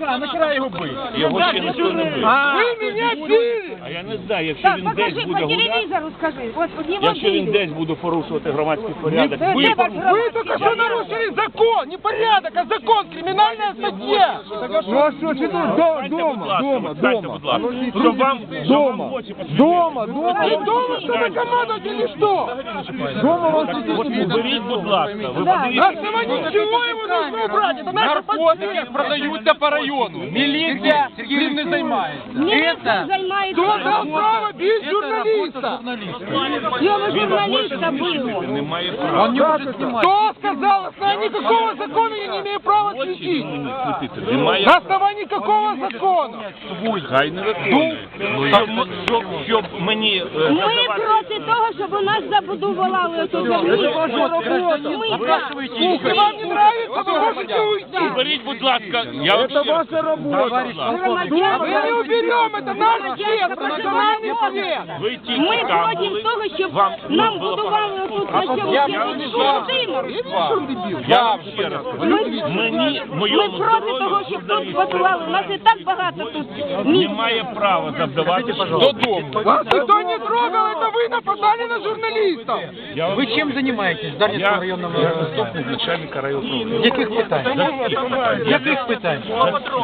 нахера його бити? Його ще ніхто не бив. Ви мене били! А я не знаю, якщо Так, він покажи десь по буде гуляти, телевізору, скажи. От одні якщо він води. десь буде порушувати громадський порядок, Де- ви де ваш Вы громадський только что порядок? нарушили закон, не порядок, а закон, криминальная статья. Ну а що, чи тут до- Встаньте, будь дома, ласка, дома, встаньте, дома. будь ласка. Щоб вам, щоб вам Дома, в очі посвітити. дома, дома, Вы дома что вы командуете или что? дома вас От уберіть, будь ласка, ви На подивіться. основании чего его нужно убрать? Это наша Наркотики продаються по району. Міліція цим не займається. Міліція займається. Тут справа більш журналіста. Його журналіста Он не може знімати. Хто сказав, основі якого закону я не имею права світити? Немає. На основі якого закону? Хай не. Щоб, мені Ми проти того, щоб у нас забудували оту землю. Ми так. Слухай, вам не нравится, ви можете Уберіть, будь ласка, я вам ще раз- Товариш А мы не уберем, это наш чест, национальный чест. Ви тільки Ми там проти були, того, щоб вам нам було будували тут на цьому Я будинок. Я вам ще раз кажу, мені, Ми моєму проти того, здоров'ю, щоб тут журналістам, будували. У нас і так багато тут місць. немає права завдавати Додому. Вас никто не трогал, это вы нападали на журналистов. Я Ви чим займаєтесь в Дарницькому я, районному? я заступник начальника району. З яких питань? З яких питань?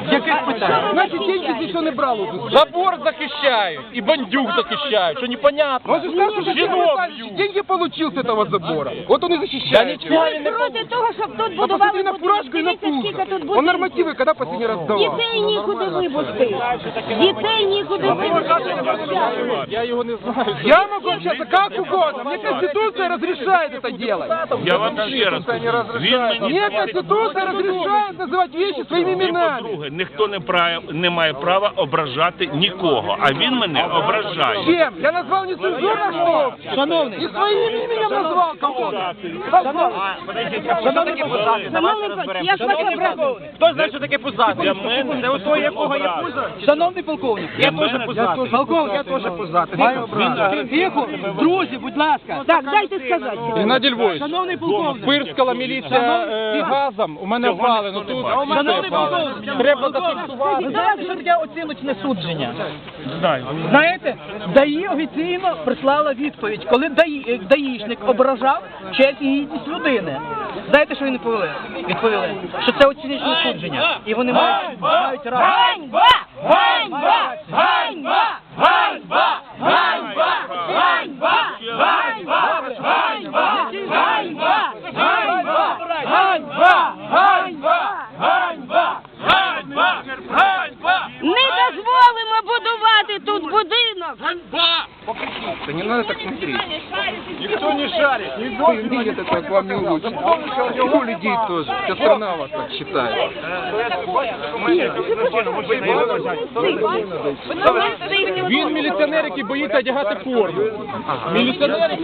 З яких питань? Значит, деньги здесь он и брал уже. Забор захищають і бандюк захищають, що непонятно. Он же сказал, что Сергей Жінок Витальевич б'ють. деньги получил с этого забора. Вот он и защищает. Ми проти того, щоб тут А посмотри будували на будинок. фуражку и на Дивіться, скільки пузо. тут Он будинків. нормативы когда последний раз давал? Дітей нікуди випустити. Дітей нікуди випустити. Я його не знаю. Я могу общаться как угодно. Мне Конституция разрешает это делать. Я вам ще раз кажу, він мені Мне Конституция разрешает называть вещи своими І именами. по-друге, ніхто не, прав, не має права ображати нікого, а він мене ображає. Чем? Я назвал нецензурно что? Шановный. И своим именем назвал кого-то. Шановний я брати. Хто знає, що таке пузати? Для мене це у того, якого є пузо. Шановний полковник, я теж пузатий. Полковник, я теж пузатий. Він- Тихо, друзі, будь ласка. Так, дайте сказати. Геннадій Львович, Шановний полковник. пирскала міліція е, газом, у мене валено не тут. треба зафіксувати. Ви знаєте, що таке оціночне судження? Знаю. Знаєте, ДАІ офіційно прислала відповідь, коли ДАІ, е, даїшник ображав честь і гідність людини. Знаєте, що вони відповіли? Відповіли, що це оціночне судження. І вони мають, мають. Ганьба! Ганьба! Ганьба! Будинок. Да не надо так смотреть. Никто не шарит. Никто видит это, к вам не лучше. У людей тоже. Вся страна вас так считает. Він міліціонер, який боїться одягати форму. Міліціонер,